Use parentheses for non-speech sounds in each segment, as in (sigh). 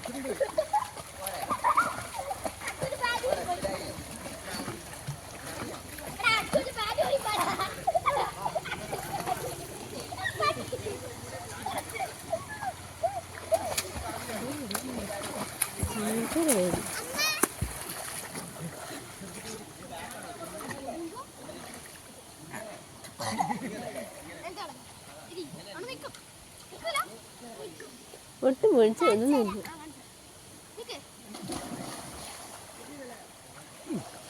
ഒട്ടും വിളിച്ചു ഒന്നുമില്ല ഞാൻ താഴെ പോയിട്ട് നല്ലൊരു കല്ലെടുത്തിട്ട് ഞാൻ കണ്ടു എന്തിനാ ഇവരെയൊന്നും കാണുന്നില്ല നീ നിൽക്കൂ. വാ, വാ, ദേ വണ്ടി ഇവിടെ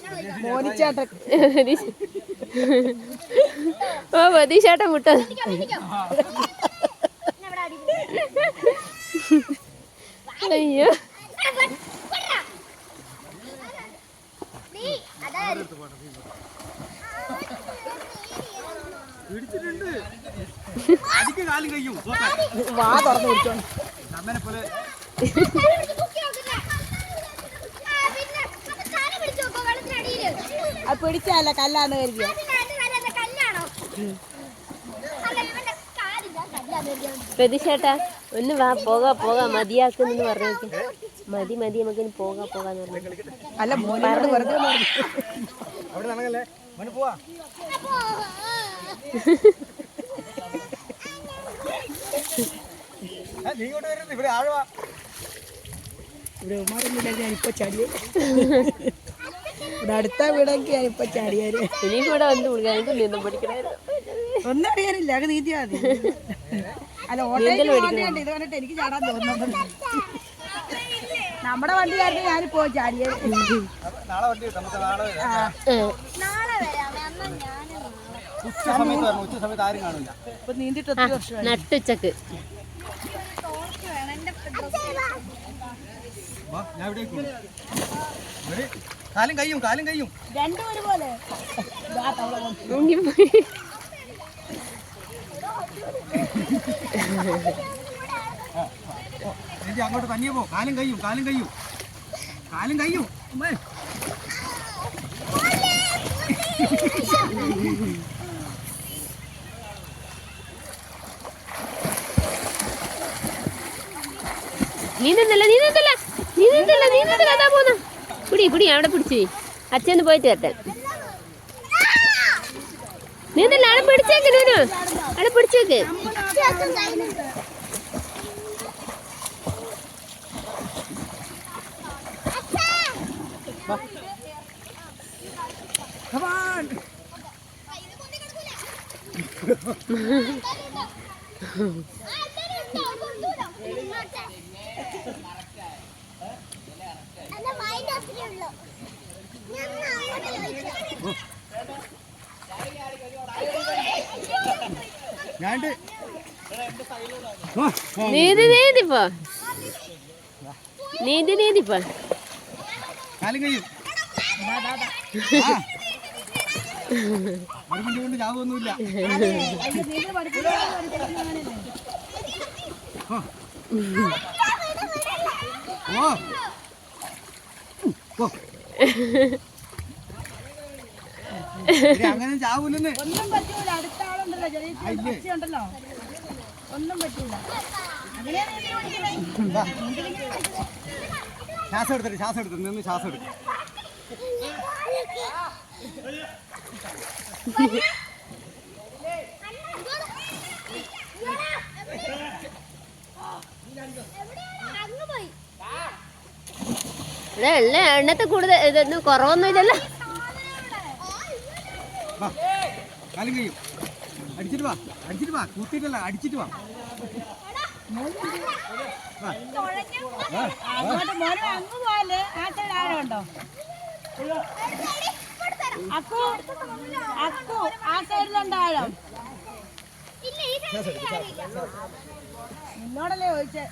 ഓ പ്രതീക്ഷേട്ടൻ വിട്ടത്. അയ്യോ. വാ തുറന്നു പിടിച്ചോണ്ട്. അമ്മനെ പോലെ (laughs) കാൽ പിടിച്ച് തൂക്കി നോക്കുന്നെ. ആ, പിന്നെ, അപ്പൊ കാൽ പിടിച്ച് നോക്കോ, വെള്ളത്തിനടിയിൽ. അത് പിടിച്ചല്ല കല്ലാന്ന് കരുതിയ അതിന് അതിന് നല്ല നല്ല കല്ലാണോ? അല്ല, ഇവന്റെ കാലില്ല, കല്ലാന്ന് കരുതി പ്രതിഷേട്ടാ ഒന്ന് വാ പോകാ പോകാ മതിയാക്കുന്നെന്ന് പറഞ്ഞു മതി മതി നമുക്ക് പോകാ പോകാന്ന് പറഞ്ഞു. അല്ല. അവിടെ പോവാ. നീ ഇങ്ങോട്ട് വരുന്നത് ഇവിടെ ആഴവാ. ഇവിടെ ഉമാരൊന്നുമില്ലെങ്കിൽ ഞാനിപ്പോ ചാടിയേ ഇവിടെ അടുത്ത വീടെങ്കിൽ ഇപ്പൊ ചാടിയാര് ഇനിയും കൂടെ വന്ന് നീന്തം ഒന്നും അറിയാനില്ല അത് നീതിയാ മതി. അല്ല പോകേണ്ട ഇത് പറഞ്ഞിട്ട് എനിക്ക് ചാടാൻ തോന്നുന്നത് നമ്മുടെ വണ്ടിയായിരുന്നു ഞാനിപ്പോ ചാടിയത്. അപ്പൊ ഞാൻ ഇവിടെ കാലും കയ്യും കാലും കയ്യും. രണ്ടും ഒരുപോലെ. എനിക്ക് അങ്ങോട്ട് തനിയെ പോ. കാലും കയ്യും കാലും കയ്യും. കാലും കയ്യും. നീന്തല്ല നീന്തല്ല നീന്തല്ല നീന്തല്ല അതാ പോന്ന. പിടി പിടി അവിടെ പിടിച്ചു. അച്ഛന് പോയിട്ട് വരട്ടെ നീന്തല്ല അവിടെ പിടിച്ചേക്ക് നീനു അവിടെ പിടിച്ചേക്ക് Come on. എന്റെ നീതിപ്പോ നീതി നീതിപ്പോ ചാവൊന്നുമില്ല. ഓ. അങ്ങനെ ചാവൂലെന്ന്. ഒന്നും പറ്റൂല. അടുത്ത ആളുണ്ടല്ലോ. ചെറിയ അയ്യേ. ഉണ്ടല്ലോ ഒന്നും പറ്റൂല. ശ്വാസം എടുത്തിട്ട് ശ്വാസം എടുത്തിട്ട് നിന്ന് ശ്വാസം എടുക്കും ഇവിടെ ഉള്ള എണ്ണത്തെ കൂടുതൽ ഇതൊന്നും കുറവൊന്നുമില്ലല്ലോ ഇല്ലല്ലോ. അടിച്ചിട്ട് വാ അടിച്ചിട്ട് വാ അടിച്ചിട്ട് വാ. അക്കു അക്കു ആ സൈഡിലുണ്ട് ആഴം നിന്നോടല്ലേ ചോദിച്ചേ.